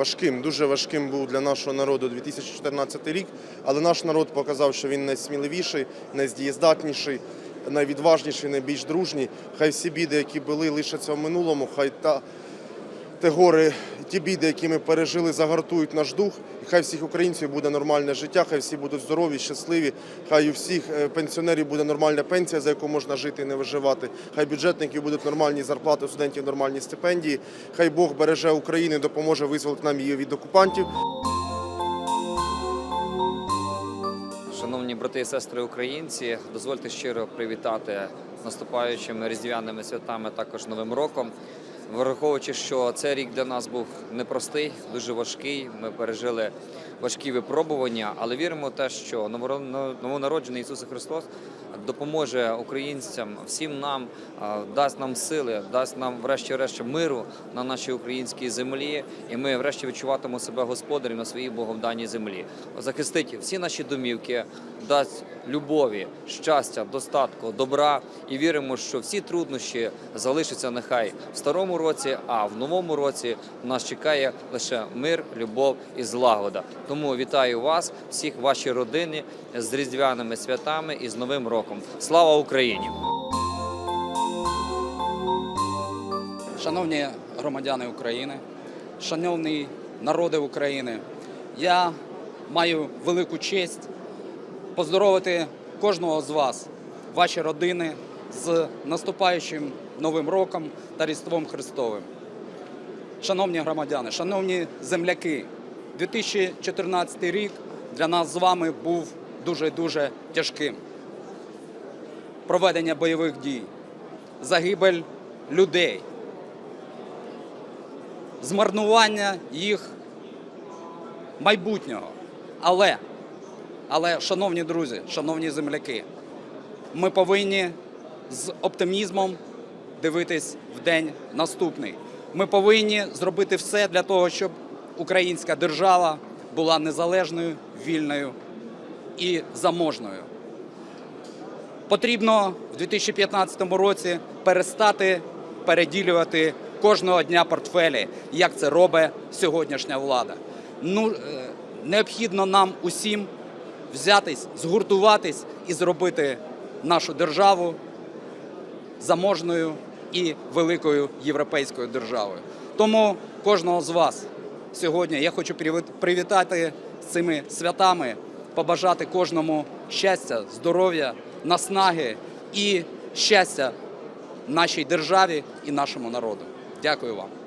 важким, дуже важким був для нашого народу 2014 рік, але наш народ показав, що він найсміливіший, найздієздатніший, найвідважніший, найбільш дружній. Хай всі біди, які були, лишаться в минулому, хай та те горе, ті біди, які ми пережили, загартують наш дух. І хай всіх українців буде нормальне життя, хай всі будуть здорові, щасливі. Хай у всіх е, пенсіонерів буде нормальна пенсія, за яку можна жити і не виживати. Хай бюджетників будуть нормальні зарплати, студентів нормальні стипендії. Хай Бог береже Україну, і допоможе визволити нам її від окупантів. Шановні брати і сестри українці, дозвольте щиро привітати з наступаючими різдвяними святами, також Новим роком. Враховуючи, що цей рік для нас був непростий, дуже важкий. Ми пережили важкі випробування, але віримо в те, що новонароджений Ісус Христос допоможе українцям, всім нам, дасть нам сили, дасть нам, врешті-решт, миру на нашій українській землі, і ми врешті відчуватимемо себе господарем на своїй боговданій землі. Захистить всі наші домівки, дасть любові, щастя, достатку, добра. І віримо, що всі труднощі залишаться нехай в старому році, а в новому році нас чекає лише мир, любов і злагода. Тому вітаю вас, всіх ваші родини з різдвяними святами і з Новим роком. Слава Україні! Шановні громадяни України, шановні народи України, я маю велику честь поздоровити кожного з вас, ваші родини з наступаючим Новим роком та Різдвом Христовим. Шановні громадяни, шановні земляки, 2014 рік для нас з вами був дуже-дуже тяжким. Проведення бойових дій, загибель людей, змарнування їх майбутнього. Але, але, шановні друзі, шановні земляки, ми повинні з оптимізмом дивитись в день наступний. Ми повинні зробити все для того, щоб українська держава була незалежною, вільною і заможною. Потрібно в 2015 році перестати переділювати кожного дня портфелі, як це робить сьогоднішня влада. Ну, е, необхідно нам усім взятись, згуртуватись і зробити нашу державу заможною і великою європейською державою. Тому кожного з вас сьогодні я хочу привіт- привітати з цими святами, побажати кожному щастя, здоров'я, наснаги і щастя нашій державі і нашому народу. Дякую вам.